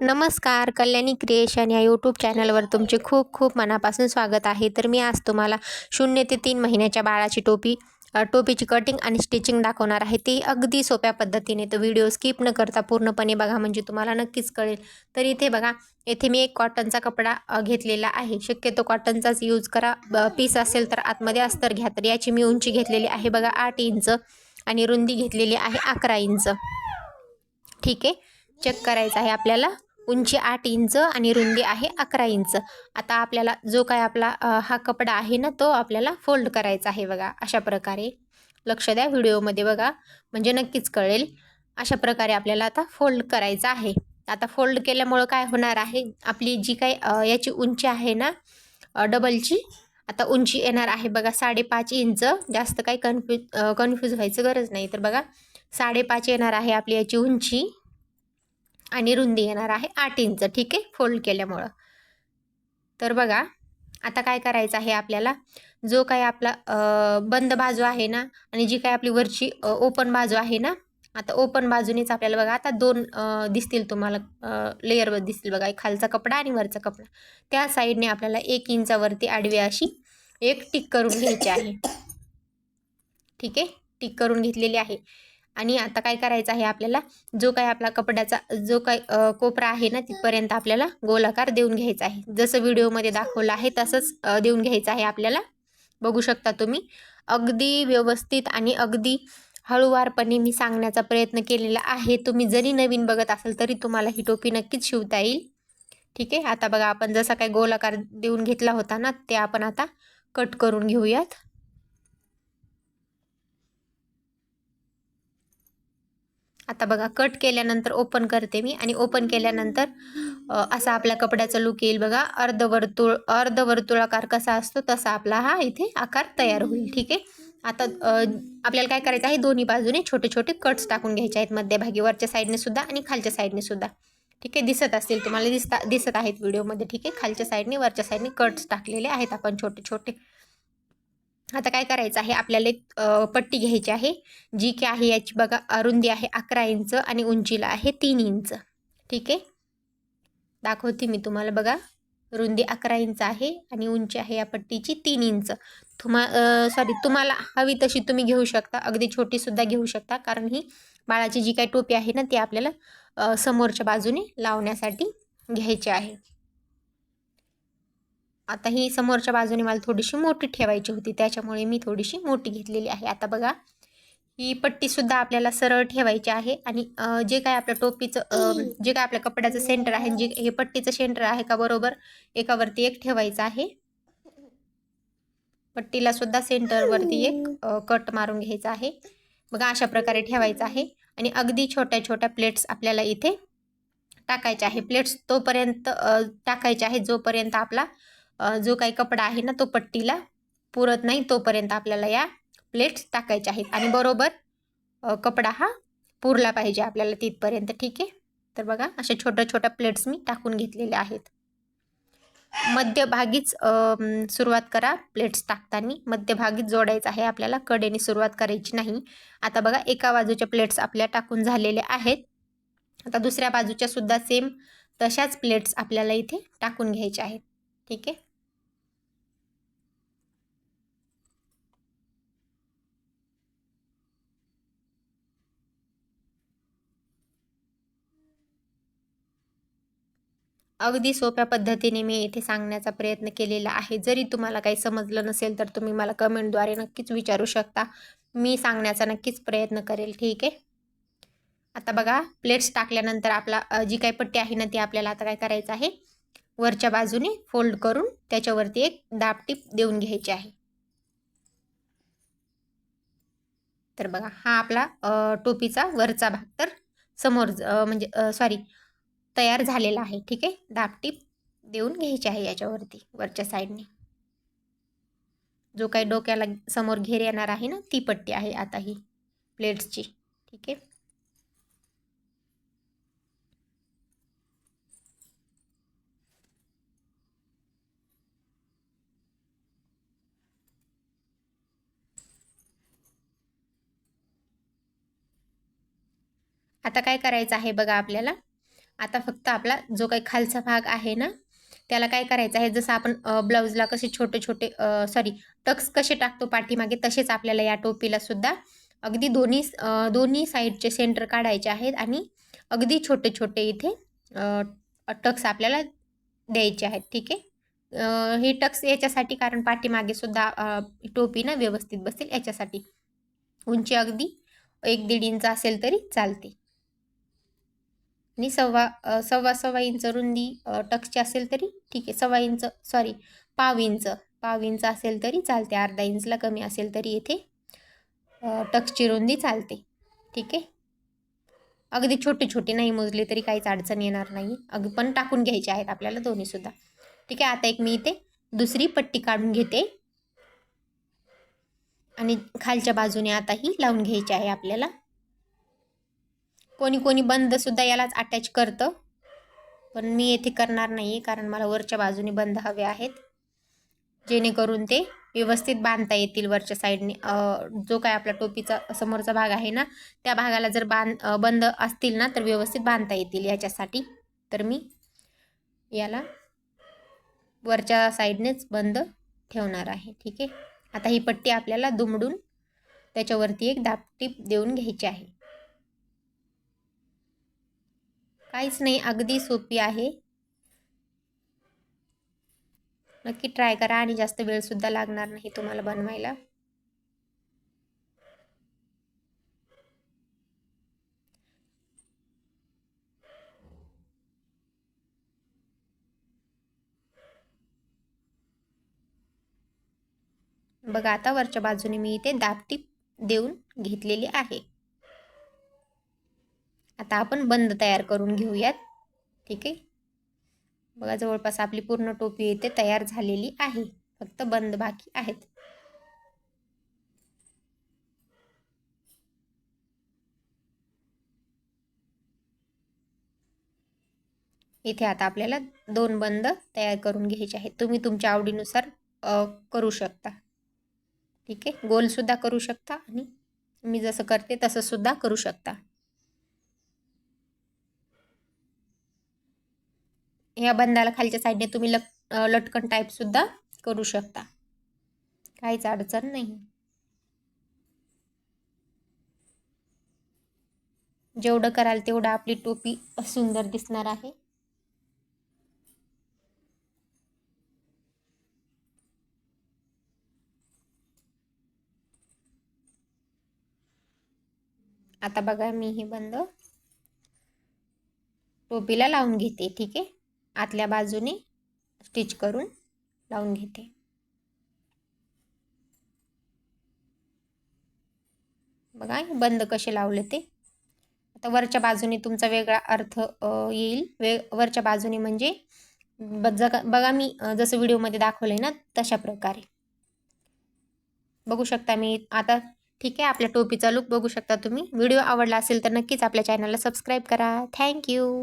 नमस्कार कल्याणी क्रिएशन या यूट्यूब चॅनलवर तुमचे खूप खूप मनापासून स्वागत आहे. तर मी आज तुम्हाला शून्य ते तीन महिन्याच्या बाळाची टोपी टोपीची कटिंग आणि स्टिचिंग दाखवणार आहे. ती अगदी सोप्या पद्धतीने तो व्हिडिओ स्किप न करता पूर्णपणे बघा म्हणजे तुम्हाला नक्कीच कळेल. तर इथे बघा येथे मी एक कॉटनचा कपडा घेतलेला आहे. शक्यतो कॉटनचाच यूज करा. पीस असेल तर आतमध्ये अस्तर घ्या तर याची मी उंची घेतलेली आहे. बघा आठ इंच आणि रुंदी घेतलेली आहे अकरा इंच. ठीक आहे? चेक करायचं आहे आपल्याला. उंची आठ इंच आणि रुंदी आहे अकरा इंच. आता आपल्याला जो काय आपला हा कपडा आहे ना तो आपल्याला फोल्ड करायचा आहे बघा अशा प्रकारे. लक्ष द्या व्हिडिओमध्ये बघा म्हणजे नक्कीच कळेल. अशा प्रकारे आपल्याला आता फोल्ड करायचं आहे. आता फोल्ड केल्यामुळं काय होणार आहे? आपली जी काही याची उंची आहे ना डबलची आता उंची येणार आहे बघा साडेपाच इंच. जास्त काही कन्फ्यूज कन्फ्यूज व्हायचं गरज नाही. तर बघा साडेपाच येणार आहे आपली याची उंची. आणि रुंदी येणार आहे आठ इंच ठीक आहे? फोल्ड केल्यामुळं. तर बघा आता काय करायचं आहे आपल्याला? जो काय आपला बंद बाजू आहे ना आणि जी काय आपली वरची ओपन बाजू आहे ना आता ओपन बाजूनेच आपल्याला बघा आता दोन दिसतील तुम्हाला लेअरवर दिसतील बघा एक खालचा कपडा आणि वरचा कपडा. त्या साईडने आपल्याला एक इंचावरती आडवी अशी एक टिक करून घ्यायची आहे. ठीक आहे? टिक करून घेतलेली आहे. आणि आता काय करायचं आहे आपल्याला? जो काय आपला कपड्याचा जो काय कोपरा आहे ना तिथपर्यंत आपल्याला गोलाकार देऊन घ्यायचा आहे. जसं व्हिडिओमध्ये दाखवलं आहे तसंच देऊन घ्यायचं आहे आपल्याला. बघू शकता तुम्ही. अगदी व्यवस्थित आणि अगदी हळूवारपणे मी सांगण्याचा प्रयत्न केलेला आहे. तुम्ही जरी नवीन बघत असाल तरी तुम्हाला ही टोपी नक्कीच शिवता येईल. ठीक आहे? आता बघा आपण जसा काय गोलाकार देऊन घेतला होता ना ते आपण आता कट करून घेऊयात. आता बघा कट केल्यानंतर ओपन करते मी आणि ओपन केल्यानंतर असा आपल्या कपड्याचा लुक येईल बघा. अर्धवर्तुळ अर्धवर्तुळाकार कसा असतो तसा आपला हा इथे आकार तयार होईल ठीक आहे? आता आपल्याला काय करायचं आहे? दोन्ही बाजूने छोटे छोटे कट्स टाकून घ्यायचे आहेत मध्यभागी वरच्या साईडने सुद्धा आणि खालच्या साईडने सुद्धा. ठीक आहे? दिसत असतील तुम्हाला दिसता दिसत आहेत व्हिडिओमध्ये ठीक आहे? खालच्या साईडने वरच्या साईडने कट्स टाकलेले आहेत आपण छोटे छोटे. आता काय करायचं आहे? आपल्याला एक पट्टी घ्यायची आहे जी की आहे याची बघा अरुंदी आहे अकरा इंच आणि उंचीला आहे तीन इंच. ठीक आहे? दाखवते मी तुम्हाला बघा. रुंदी अकरा इंच आहे आणि उंची आहे या पट्टीची तीन इंच. तुम्हा सॉरी तुम्हाला हवी तशी तुम्ही घेऊ शकता. अगदी छोटीसुद्धा घेऊ शकता कारण ही बाळाची जी काही टोपी आहे ना ती आपल्याला समोरच्या बाजूने लावण्यासाठी घ्यायची आहे. आता ही समोरच्या बाजूने मला थोडीशी मोठी ठेवायची होती त्याच्यामुळे मी थोडीशी मोठी घेतलेली आहे. आता बघा ही पट्टीसुद्धा आपल्याला सरळ ठेवायची आहे आणि जे काय आपल्या टोपीचं जे काय आपल्या कपड्याचं सेंटर आहे जे हे पट्टीचं सेंटर आहे का बरोबर एकावरती एक ठेवायचं आहे. पट्टीला सुद्धा सेंटरवरती एक कट मारून घ्यायचा आहे. बघा अशा प्रकारे ठेवायचं आहे आणि अगदी छोट्या छोट्या प्लेट्स आपल्याला इथे टाकायच्या आहे. प्लेट्स तोपर्यंत टाकायचे आहे जोपर्यंत आपला जो काही कपडा आहे ना तो पट्टीला पुरत नाही तोपर्यंत आपल्याला या प्लेट्स टाकायच्या आहेत. आणि बरोबर कपडा हा पुरला पाहिजे आपल्याला तिथपर्यंत. ठीक आहे? तर बघा अशा छोट्या छोट्या प्लेट्स मी टाकून घेतलेल्या आहेत. मध्यभागीच सुरुवात करा प्लेट्स टाकताना. मध्यभागीच जोडायचं आहे आपल्याला. कडेने सुरुवात करायची नाही. आता बघा एका बाजूच्या प्लेट्स आपल्या टाकून झालेल्या आहेत. आता दुसऱ्या बाजूच्या सुद्धा सेम तशाच प्लेट्स आपल्याला इथे टाकून घ्यायच्या आहेत. ठीक आहे? अगदी सोप्या पद्धतीने मी इथे सांगण्याचा प्रयत्न केलेला आहे. जरी तुम्हाला काही समजलं नसेल तर तुम्ही मला कमेंटद्वारे नक्कीच विचारू शकता. मी सांगण्याचा नक्कीच प्रयत्न करेल. ठीक आहे? आता बघा प्लेट्स टाकल्यानंतर आपला जी काही पट्टी आहे ना ती आपल्याला आता काय करायचं आहे? वरच्या बाजूने फोल्ड करून त्याच्यावरती एक दाबटीप देऊन घ्यायची आहे. तर बघा हा आपला टोपीचा वरचा भाग तर समोर म्हणजे सॉरी तयार झालेला आहे ठीक आहे? दाबटीप देऊन घ्यायची आहे याच्यावरती वरच्या साईडने. जो काही डोक्याला समोर घेर येणार आहे ना ती पट्टी आहे आता ही प्लेट्सची ठीक आहे? आता काय करायचं आहे बघा आपल्याला? आता फक्त आपला जो काही खालचा भाग आहे ना त्याला काय करायचं आहे? जसं आपण ब्लाऊजला कसे छोटे छोटे सॉरी टक्स कसे टाकतो पाठीमागे तसेच आपल्याला या टोपीला सुद्धा अगदी दोन्ही दोन्ही साईडचे सेंटर काढायचे आहेत आणि अगदी छोटे छोटे इथे टक्स आपल्याला द्यायचे आहेत. ठीक आहे? हे टक्स याच्यासाठी कारण पाठीमागे सुद्धा टोपी ना व्यवस्थित बसेल याच्यासाठी. उंची अगदी एक दीड इंच असेल तरी चालते. आणि सव्वा सव्वा सव्वा इंच रुंदी टक्सची असेल तरी ठीक आहे. सव्वा इंच सॉरी पाव इंच पाव इंच असेल तरी चालते. अर्धा इंचला कमी असेल तरी येथे टक्सची रुंदी चालते. ठीक आहे? अगदी छोटे छोटे नाही मोजले तरी काहीच अडचण येणार नाही. अग पण टाकून घ्यायचे आहेत आपल्याला दोन्हीसुद्धा ठीक आहे? आता एक मी इथे दुसरी पट्टी काढून घेते. आणि खालच्या बाजूने आता ही लावून घ्यायची आहे आपल्याला. कोणी कोणी बंदसुद्धा यालाच अटॅच करतं. पण मी येथे करणार नाही कारण मला वरच्या बाजूने बंद हवे आहेत. जेणेकरून ते व्यवस्थित बांधता येतील वरच्या साईडने जो काय आपला टोपीचा समोरचा भाग आहे ना त्या भागाला जर बांध बंद असतील ना तर व्यवस्थित बांधता येतील याच्यासाठी. तर मी याला वरच्या साईडनेच बंद ठेवणार आहे. ठीक आहे? आता ही पट्टी आपल्याला दुमडून त्याच्यावरती एक दापटीप देऊन घ्यायची आहे. काहीच नाही अगदी सोपी आहे. नक्की ट्राय करा आणि जास्त वेळसुद्धा लागणार नाही तुम्हाला बनवायला. बघा आता वरच्या बाजूने मी इथे दाबटीप देऊन घेतलेली आहे. आता आपण बंद तयार करून घेऊयात. ठीक आहे? बघा जवळपास आपली पूर्ण टोपी इथे तयार झालेली आहे. फक्त बंद बाकी आहेत. इथे आता आपल्याला दोन बंद तयार करून घ्यायचे आहेत. तुम्ही तुमच्या आवडीनुसार करू शकता. ठीक आहे? गोलसुद्धा करू शकता आणि मी जसं करते तसं सुद्धा करू शकता. ह्या बंदाला खालच्या साईडने तुम्ही लट लटकन टाईपसुद्धा करू शकता. काहीच अडचण नाही. जेवढं कराल तेवढं आपली टोपी सुंदर दिसणार आहे. आता बघा मी हे बंद टोपीला लावून घेते ठीक आहे? आतल्या बाजूने स्टिच करून लावून घेते. बघा बंद कसे लावले ते. आता वरच्या बाजूने तुमचा वेगळा अर्थ येईल. वे वरच्या बाजूने म्हणजे बघा मी जसं व्हिडिओमध्ये दाखवलं आहे ना तशा प्रकारे. बघू शकता मी आता ठीक आहे आपल्या टोपीचा लुक बघू शकता तुम्ही. व्हिडिओ आवडला असेल तर नक्कीच आपल्या चॅनलला सबस्क्राईब करा. थँक्यू